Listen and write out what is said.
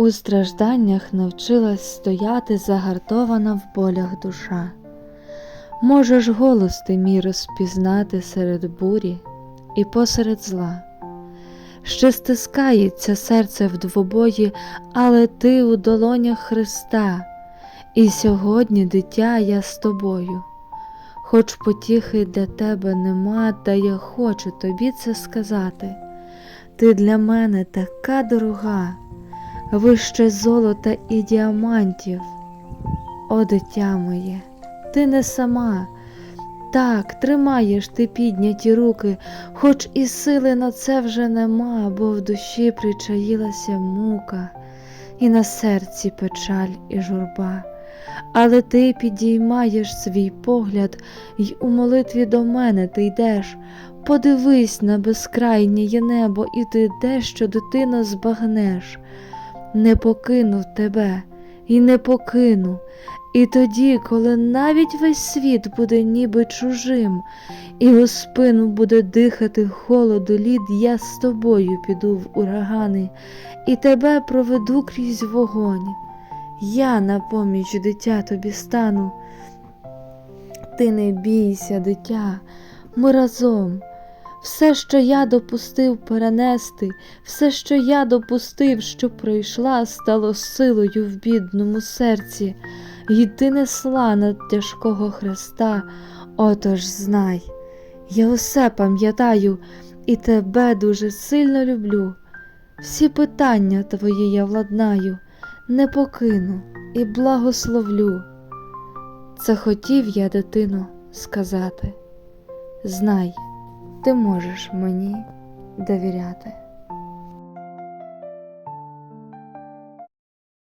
У стражданнях навчилась стояти загартована в болях душа. Можеш голос ти мій розпізнати серед бурі і посеред зла. Ще стискається серце в двобої, але ти у долонях Христа, і сьогодні, дитя, я з тобою. Хоч потіхи для тебе нема, та я хочу тобі це сказати. Ти для мене така дорога, вище золота і діамантів. О, дитя моє, ти не сама. Так, тримаєш ти підняті руки, хоч і сили на це вже нема, бо в душі причаїлася мука, і на серці печаль і журба. Але ти підіймаєш свій погляд, й у молитві до мене ти йдеш. Подивись на безкрайнє небо, і ти дещо, дитино, збагнеш. Не покину тебе і не покину. І тоді, коли навіть весь світ буде ніби чужим, і у спину буде дихати холоду лід, я з тобою піду в урагани, і тебе проведу крізь вогонь. Я на поміч дитя тобі стану. Ти не бійся, дитя, ми разом. Все, що я допустив перенести, все, що я допустив, що пройшла, стало силою в бідному серці, й ти несла над тяжкого хреста. Отож знай, я усе пам'ятаю і тебе дуже сильно люблю. Всі питання твої я владнаю, не покину і благословлю. Це хотів я, дитино, сказати. Знай, ти можеш мені довіряти.